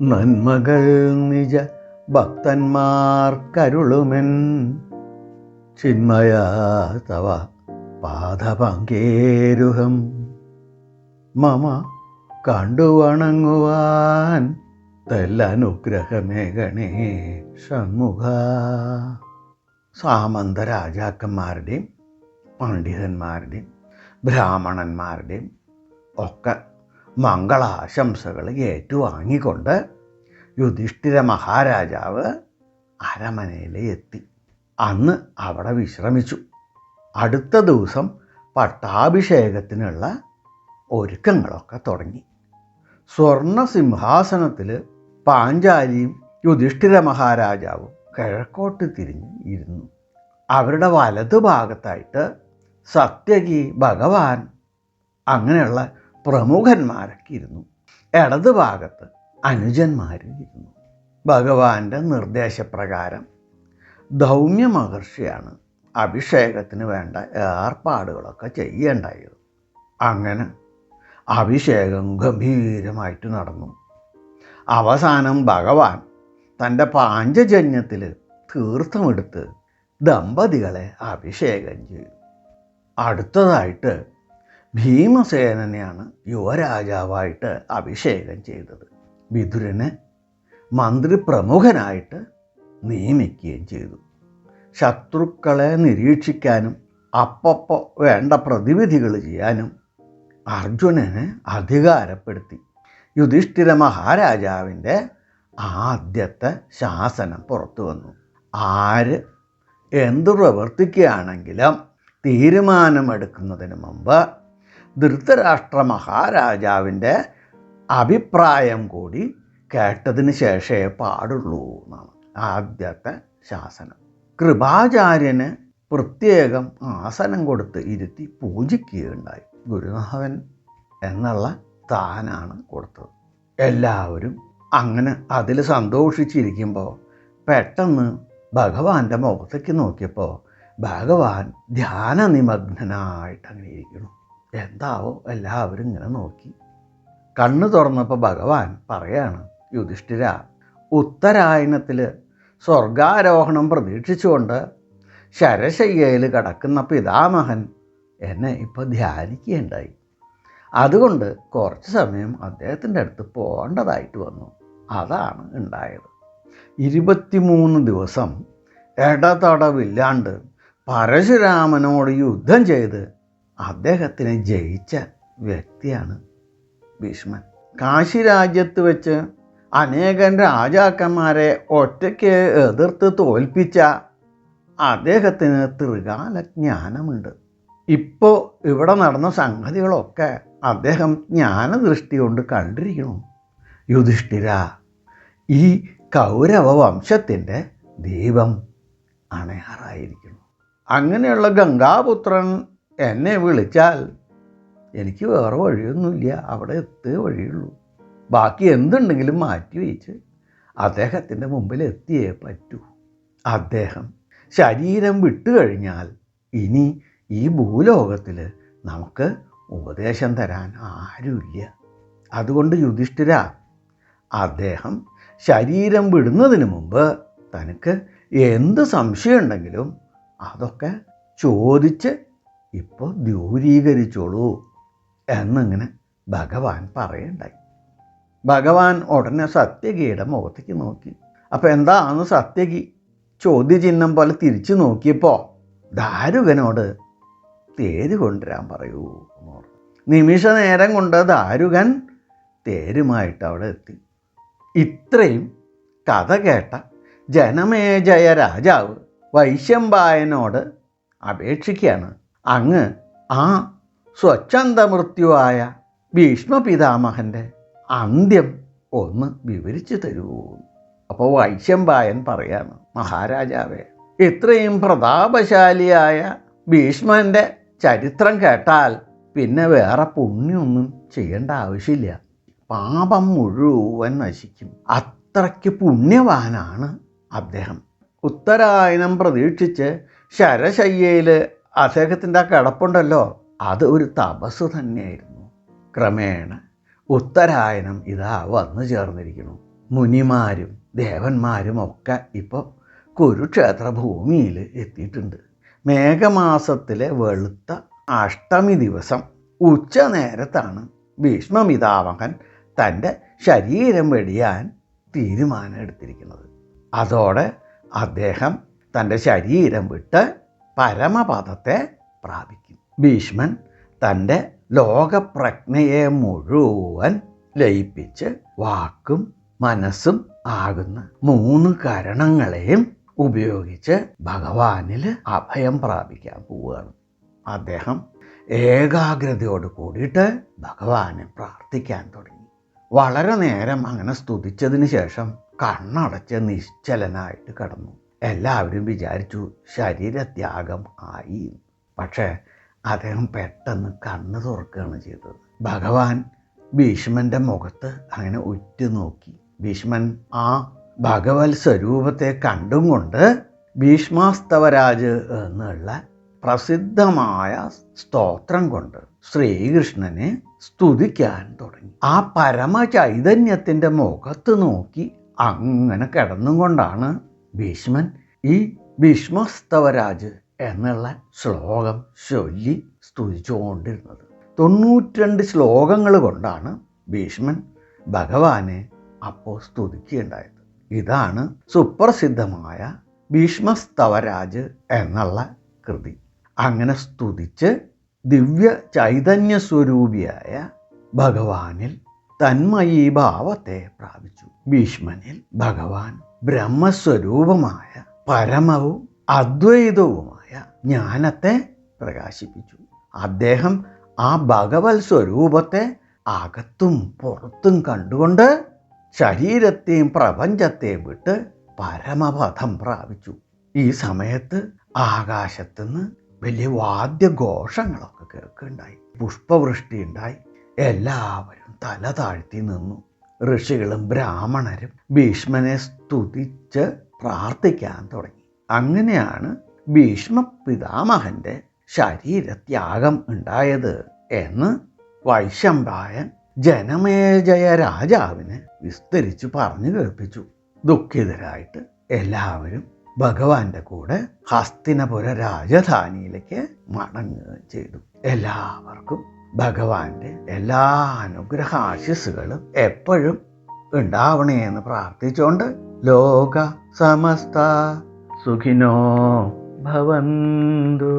നന്മകൾ നിജ ഭക്തന്മാർക്കരുളുമെൻ ചിന്മയ തവ പാദപങ്കേരുഹം മമ കണ്ടുവണങ്ങുവാൻ തെല്ലനുഗ്രഹമേകണേ ഷൺമുഖ. സാമന്ത രാജാക്കന്മാരുടെയും പണ്ഡിതന്മാരുടെയും ബ്രാഹ്മണന്മാരുടെയും ഒക്കെ മംഗളാശംസകൾ ഏറ്റുവാങ്ങിക്കൊണ്ട് യുധിഷ്ഠിര മഹാരാജാവ് അരമനയിലെ എത്തി. അന്ന് അവിടെ വിശ്രമിച്ചു. അടുത്ത ദിവസം പട്ടാഭിഷേകത്തിനുള്ള ഒരുക്കങ്ങളൊക്കെ തുടങ്ങി. സ്വർണ സിംഹാസനത്തിൽ പാഞ്ചാലിയും യുധിഷ്ഠിര മഹാരാജാവും കിഴക്കോട്ട് തിരിഞ്ഞ് ഇരുന്നു. അവരുടെ വലതുഭാഗത്തായിട്ട് സത്യകി ഭഗവാൻ അങ്ങനെയുള്ള പ്രമുഖന്മാരൊക്കെ ഇരുന്നു ഇടത് ഭാഗത്ത് അനുജന്മാരും ഇരുന്നു. ഭഗവാന്റെ നിർദ്ദേശപ്രകാരം ധൗമ്യ മഹർഷിയാണ് അഭിഷേകത്തിന് വേണ്ട ഏർപ്പാടുകളൊക്കെ ചെയ്യേണ്ടായത്. അങ്ങനെ അഭിഷേകം ഗംഭീരമായിട്ട് നടന്നു. അവസാനം ഭഗവാൻ തന്റെ പാഞ്ചജന്യത്തിൽ തീർത്ഥമെടുത്ത് ദമ്പതികളെ അഭിഷേകം ചെയ്തു. അടുത്തതായിട്ട് ഭീമസേനനെയാണ് യുവരാജാവായിട്ട് അഭിഷേകം ചെയ്തത്. വിതുരനെ മന്ത്രിപ്രമുഖനായിട്ട് നിയമിക്കുകയും ചെയ്തു. ശത്രുക്കളെ നിരീക്ഷിക്കാനും അപ്പപ്പോൾ വേണ്ട പ്രതിവിധികൾ ചെയ്യാനും അർജുനനെ അധികാരപ്പെടുത്തി. യുധിഷ്ഠിര മഹാരാജാവിന്റെ ആദ്യത്തെ ശാസനം പുറത്തു വന്നു. ആര് എന്തു പ്രവർത്തിക്കുകയാണെങ്കിലും തീരുമാനമെടുക്കുന്നതിന് മുമ്പ് ധൃതരാഷ്ട്ര മഹാരാജാവിന്റെ അഭിപ്രായം കൂടി കേട്ടതിന് ശേഷമേ പാടുള്ളൂ എന്നാണ് ആദ്യത്തെ ശാസനം. കൃപാചാര്യന് പ്രത്യേകം ആസനം കൊടുത്ത് ഇരുത്തി പൂജിക്കുകയുണ്ടായി. ഗുരുനാഥൻ എന്നുള്ള താനാണ് കൊടുത്തത്. എല്ലാവരും അങ്ങനെ അതിൽ സന്തോഷിച്ചിരിക്കുമ്പോൾ പെട്ടെന്ന് ഭഗവാന്റെ മുഖത്തേക്ക് നോക്കിയപ്പോൾ ഭഗവാൻ ധ്യാന നിമഗ്നനായിട്ട് അങ്ങനെ ഇരിക്കുന്നു. എന്താവോ എല്ലാവരും ഇങ്ങനെ നോക്കി. കണ്ണ് തുറന്നപ്പോൾ ഭഗവാൻ പറയാണ് യുധിഷ്ഠിര ഉത്തരായണത്തിൽ സ്വർഗാരോഹണം പ്രതീക്ഷിച്ചുകൊണ്ട് ശരശയ്യയിൽ കിടക്കുന്ന പിതാമഹൻ എന്നെ ഇപ്പോൾ ധ്യാനിക്കുകയുണ്ടായി. അതുകൊണ്ട് കുറച്ച് സമയം അദ്ദേഹത്തിന്റെ അടുത്ത് പോകേണ്ടതായിട്ട് വന്നു. അതാണ് ഉണ്ടായത്. ഇരുപത്തിമൂന്ന് ദിവസം ഇടതടവില്ലാണ്ട് പരശുരാമനോട് യുദ്ധം ചെയ്ത് അദ്ദേഹത്തിനെ ജയിച്ച വ്യക്തിയാണ് ഭീഷ്മൻ. കാശി രാജ്യത്ത് വെച്ച് അനേകം രാജാക്കന്മാരെ ഒറ്റയ്ക്ക് എതിർത്ത് തോൽപ്പിച്ച അദ്ദേഹത്തിന് ത്രികാല ജ്ഞാനമുണ്ട് ഇപ്പോൾ ഇവിടെ നടന്ന സംഗതികളൊക്കെ അദ്ദേഹം ജ്ഞാനദൃഷ്ടി കൊണ്ട് കണ്ടിരിക്കണം യുധിഷ്ഠിര ഈ കൗരവ വംശത്തിന്റെ ദീപം അണയാറായിരിക്കുന്നു. അങ്ങനെയുള്ള ഗംഗാപുത്രൻ എന്നെ വിളിച്ചാൽ എനിക്ക് വേറെ വഴിയൊന്നുമില്ല. അവിടെ എത്തേ വഴിയുള്ളൂ. ബാക്കി എന്തുണ്ടെങ്കിലും മാറ്റി വെച്ച് അദ്ദേഹത്തിന്റെ മുമ്പിൽ എത്തിയേ പറ്റൂ. അദ്ദേഹം ശരീരം വിട്ടു കഴിഞ്ഞാൽ ഇനി ഈ ഭൂലോകത്തിൽ നമുക്ക് ഉപദേശം തരാൻ ആരുമില്ല. അതുകൊണ്ട് യുധിഷ്ഠിര അദ്ദേഹം ശരീരം വിടുന്നതിന് മുമ്പ് തനിക്ക് എന്ത് സംശയമുണ്ടെങ്കിലും അതൊക്കെ ചോദിച്ച് ഇപ്പോൾ ദൂരീകരിച്ചോളൂ എന്നിങ്ങനെ ഭഗവാൻ പറയണ്ടായി. ഭഗവാൻ ഉടനെ സത്യകിയുടെ മുഖത്തേക്ക് നോക്കി. അപ്പോൾ എന്താന്ന് സത്യകി ചോദ്യചിഹ്നം പോലെ തിരിച്ചു നോക്കിയപ്പോൾ ദാരുകനോട് തേര് കൊണ്ടുവരാൻ പറയൂ എന്ന് പറഞ്ഞു. നിമിഷ നേരം കൊണ്ട് ദാരുകൻ തേരുമായിട്ട് അവിടെ എത്തി. ഇത്രയും കഥ കേട്ട ജനമേജയ രാജാവ് വൈശമ്പായനോട് അപേക്ഷിക്കുകയാണ് അങ്ങ് ആ സ്വച്ഛന്ത മൃത്യുവായ ഭീഷ്മ പിതാമഹന്റെ അന്ത്യം ഒന്ന് വിവരിച്ചു തരൂ. അപ്പോൾ വൈശമ്പായൻ പറയാണ് മഹാരാജാവേ ഇത്രയും പ്രതാപശാലിയായ ഭീഷ്മന്റെ ചരിത്രം കേട്ടാൽ പിന്നെ വേറെ പുണ്യമൊന്നും ചെയ്യേണ്ട ആവശ്യമില്ല. പാപം മുഴുവൻ നശിക്കും. അത്രയ്ക്ക് പുണ്യവാനാണ് അദ്ദേഹം. ഉത്തരായനം പ്രതീക്ഷിച്ച് ശരശയ്യയിൽ അദ്ദേഹത്തിന്റെ ആ കിടപ്പുണ്ടല്ലോ അത് ഒരു തപസ് തന്നെയായിരുന്നു. ക്രമേണ ഉത്തരായനം ഇതാ വന്നു ചേർന്നിരിക്കുന്നു. മുനിമാരും ദേവന്മാരും ഒക്കെ ഇപ്പോൾ കുരുക്ഷേത്ര ഭൂമിയിൽ എത്തിയിട്ടുണ്ട്. മേഘമാസത്തിലെ വെളുത്ത അഷ്ടമി ദിവസം ഉച്ച നേരത്താണ് ഭീഷ്മിതാവകൻ തന്റെ ശരീരം വെടിയാൻ തീരുമാനം എടുത്തിരിക്കുന്നത് അതോടെ അദ്ദേഹം തന്റെ ശരീരം വിട്ട് പരമപദത്തെ പ്രാപിക്കും. ഭീഷ്മൻ തന്റെ ലോകപ്രജ്ഞയെ മുഴുവൻ ലയിപ്പിച്ച് വാക്കും മനസ്സും ആകുന്ന മൂന്ന് കരണങ്ങളെയും ഉപയോഗിച്ച് ഭഗവാനിൽ അഭയം പ്രാപിക്കാൻ പോവുകയാണ്. അദ്ദേഹം ഏകാഗ്രതയോട് കൂടിയിട്ട് ഭഗവാനെ പ്രാർത്ഥിക്കാൻ തുടങ്ങി. വളരെ നേരം അങ്ങനെ സ്തുതിച്ചതിന് ശേഷം കണ്ണടച്ച് നിശ്ചലനായിട്ട് കടന്നു. എല്ലാവരും വിചാരിച്ചു ശരീരത്യാഗം ആയി. പക്ഷേ അദ്ദേഹം പെട്ടെന്ന് കണ്ണ് തുറക്കുകയാണ് ചെയ്തത്. ഭഗവാൻ ഭീഷ്മന്റെ മുഖത്ത് അങ്ങനെ ഉറ്റുനോക്കി. ഭീഷ്മൻ ആ ഭഗവത് സ്വരൂപത്തെ കണ്ടും കൊണ്ട് ഭീഷ്മാസ്തവരാജ് എന്നുള്ള പ്രസിദ്ധമായ സ്തോത്രം കൊണ്ട് ശ്രീകൃഷ്ണനെ സ്തുതിക്കാൻ തുടങ്ങി. ആ പരമ ചൈതന്യത്തിന്റെ മുഖത്ത് നോക്കി അങ്ങനെ കിടന്നും കൊണ്ടാണ് ഭീഷ്മൻ ഈ ഭീഷ്മസ്തവരാജ് എന്നുള്ള ശ്ലോകം ചൊല്ലി സ്തുതിച്ചുകൊണ്ടിരുന്നത്. തൊണ്ണൂറ്റിരണ്ട് ശ്ലോകങ്ങൾ കൊണ്ടാണ് ഭീഷ്മൻ ഭഗവാനെ അപ്പോൾ സ്തുതിക്കുകയുണ്ടായത്. ഇതാണ് സുപ്രസിദ്ധമായ ഭീഷ്മസ്തവരാജ് എന്നുള്ള കൃതി. അങ്ങനെ സ്തുതിച്ച് ദിവ്യ ചൈതന്യ സ്വരൂപിയായ ഭഗവാനിൽ തന്മയീഭാവത്തെ പ്രാപിച്ചു. ഭീഷ്മനിൽ ഭഗവാൻ ബ്രഹ്മസ്വരൂപമായ പരമവും അദ്വൈതവുമായ ജ്ഞാനത്തെ പ്രകാശിപ്പിച്ചു. അദ്ദേഹം ആ ഭഗവത് സ്വരൂപത്തെ അകത്തും പുറത്തും കണ്ടുകൊണ്ട് ശരീരത്തെയും പ്രപഞ്ചത്തെയും വിട്ട് പരമപഥം പ്രാപിച്ചു. ഈ സമയത്ത് ആകാശത്തുനിന്ന് വലിയ വാദ്യഘോഷങ്ങളൊക്കെ കേൾക്കുന്നുണ്ടായി പുഷ്പവൃഷ്ടി ഉണ്ടായി. എല്ലാവരും തല താഴ്ത്തി നിന്നു. ഋഷികളും ബ്രാഹ്മണരും ഭീഷ്മനെ സ്തുതിച്ച് പ്രാർത്ഥിക്കാൻ തുടങ്ങി. അങ്ങനെയാണ് ഭീഷ്മ പിതാമഹന്റെ ശരീരത്യാഗം ഉണ്ടായത് എന്ന് വൈശമ്പായൻ ജനമേജയ രാജാവിനെ വിസ്തരിച്ചു പറഞ്ഞു കേൾപ്പിച്ചു. ദുഃഖിതരായിട്ട് എല്ലാവരും ഭഗവാന്റെ കൂടെ ഹസ്തിനപുര രാജധാനിയിലേക്ക് മടങ്ങുകയും ചെയ്തു. എല്ലാവർക്കും ഭഗവാന്റെ എല്ലാ അനുഗ്രഹ ആശിസ്സുകളും എപ്പോഴും ഉണ്ടാവണേ എന്ന് പ്രാർത്ഥിച്ചുകൊണ്ട് ലോക സമസ്ത സുഖിനോ ഭവന്തു.